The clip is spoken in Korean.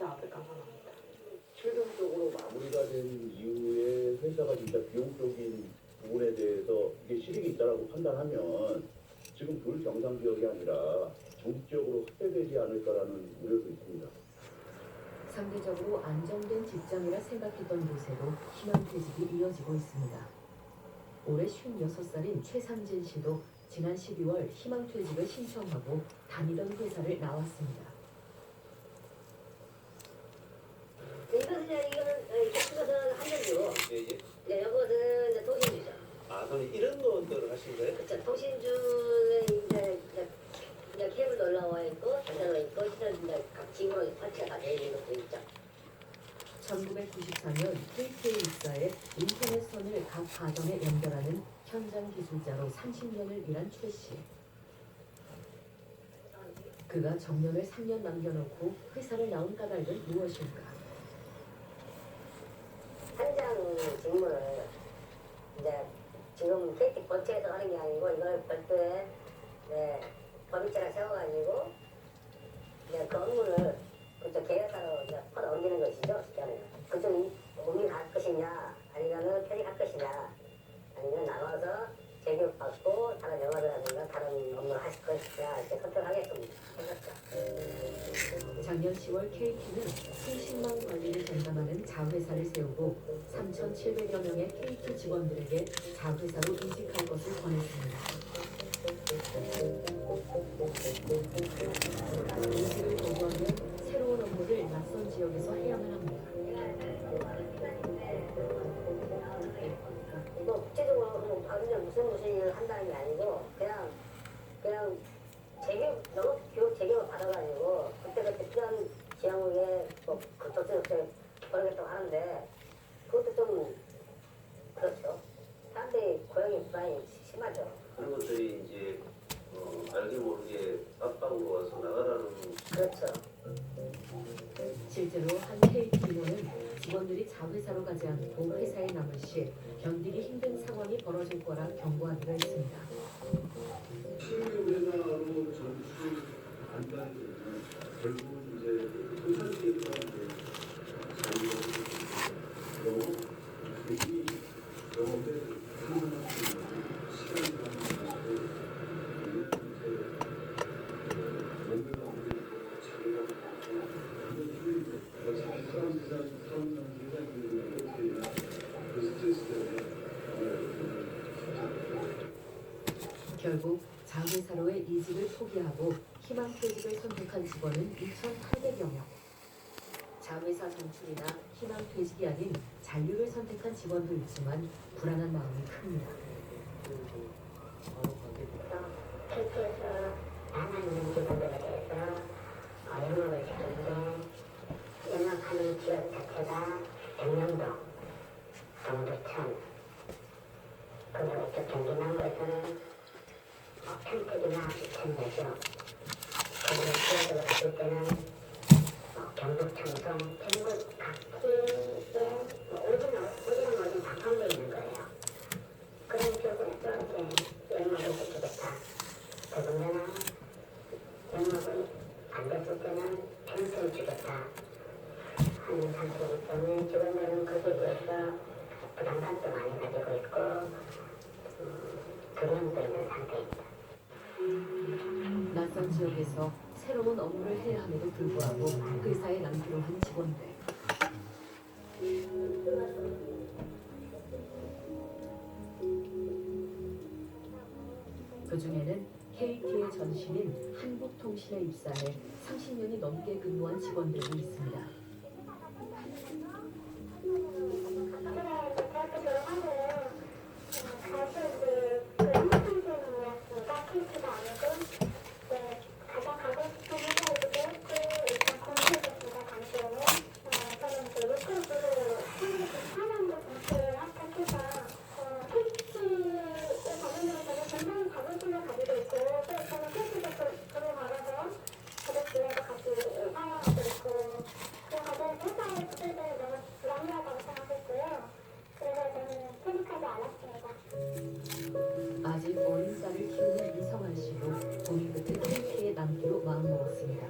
진짜 앞에 깜깜합니다. 최종적으로 마무리가 된 이후에 회사가 진짜 비용적인 부분에 대해서 이게 실익이 있다라고 판단하면 지금 불경상 지역이 아니라 전국적으로 확대되지 않을까라는 우려도 있습니다. 상대적으로 안정된 직장이라 생각했던 곳에도 희망퇴직이 이어지고 있습니다. 올해 56살인 최상진 씨도 지난 12월 희망퇴직을 신청하고 다니던 회사를 나왔습니다. 이것은 이제 이거는 어, 이것은 예, 예. 네, 이것은 이제 통신주죠. 아, 저는 이런 것들을 하신 거예요? 그렇죠. 통신주는 이제 이제 이제 케이블도 올라와 있고 전자가 있고 시설 이제 각 지구로 설치가 다 되어 있는 것도 있죠. 1994년 KT에 입사해 인터넷 선을 각 가정에 연결하는 현장 기술자로 30년을 일한 최 씨. 그가 정년을 3년 남겨놓고 회사를 나온 까닭은 무엇일까? 직무를 이제 지금 KT 본체에서 하는 게 아니고 이걸 별도의 네, 법인체를 세워가지고 이제 그 업무를 그쪽 계열사로 이제 퍼 옮기는 것이죠. 그쪽 옮겨갈 것이냐 아니면은 편입할 것이냐 아니면 나와서 재교육 받고 다른 영화라든가 다른 업무를 하실 것이냐 이렇게 생겼죠. 작년 10월 KT는 수십만 관리를 전담하는 자회사를 세우고 3,700여 명의 KT 직원들에게 자회사로 이직할 것을 권했습니다. 이직을 거부하면 새로운 업무를 낯선 지역에서 해야만 합니다. 뭐 구체적으로 뭐 아주가 무슨 무슨 일을 한다는 게 아니고 그냥 그냥 재교 너무 교육 재교를 받아가지고 그때 그때 필요한 지역에 뭐 그쪽에 보내겠다고 하는데 그것도 좀 그렇죠. 사람들이 고용이 불안이 심하죠. 그런 것들이 이제 어, 알게 모르게 압박으로 와서 나가라는 그렇죠. 실제로 한 KT 인원은 직원들이 자회사로 가지 않고 회사에 남을 시 견디기 힘든 상황이 벌어질 거라 경고하기가 했습니다. 회사로 전수 안다는 것은 결국은 이제 소상기업과 너무 이 영업에 상관할 수 있는 시간이 가지고 뭔가 우리 자기가 그래서 사람 사람 사람 회사들이 그 스트레스 때문에 결국 자회사로의 이직을 포기하고 희망 퇴직을 선택한 직원은 2,800여 명. 자회사 전출이나 희망 퇴직이 아닌 잔류를 선택한 직원도 있지만 불안한 마음이 큽니다. KT에서 나만 있는 직원들에 대해서 어, 영업을 시키는데 영업하는 지역 자체가 영남도, 동두천 그리고 이쪽 경기남부에서는 뭐 평택이나 이천대죠 그리고 지역으로 갔을 때는 뭐 경북 청송, 전국 각지에 뭐 오지는 오지는 오진 다 포함되어 있는 거예요. 그런 지역에서 이제 영업을 시키겠다. 더군다나 영업이 안 됐을 때는 평생 주겠다 하는 상태이기 때문에 직원들은 거기에 대해서 부담감도 많이 가지고 있고 음, 두려움도 있는 상태입니다. 지역에서 새로운 업무를 해야 함에도 불구하고 회사에 남기로 한 직원들. 그 중에는 KT의 전신인 한국통신에 입사해 30년이 넘게 근무한 직원들도 있습니다. 아직 어린 딸을 키우는 이성환 씨도 고민 끝에 탱크에 남기로 마음먹었습니다.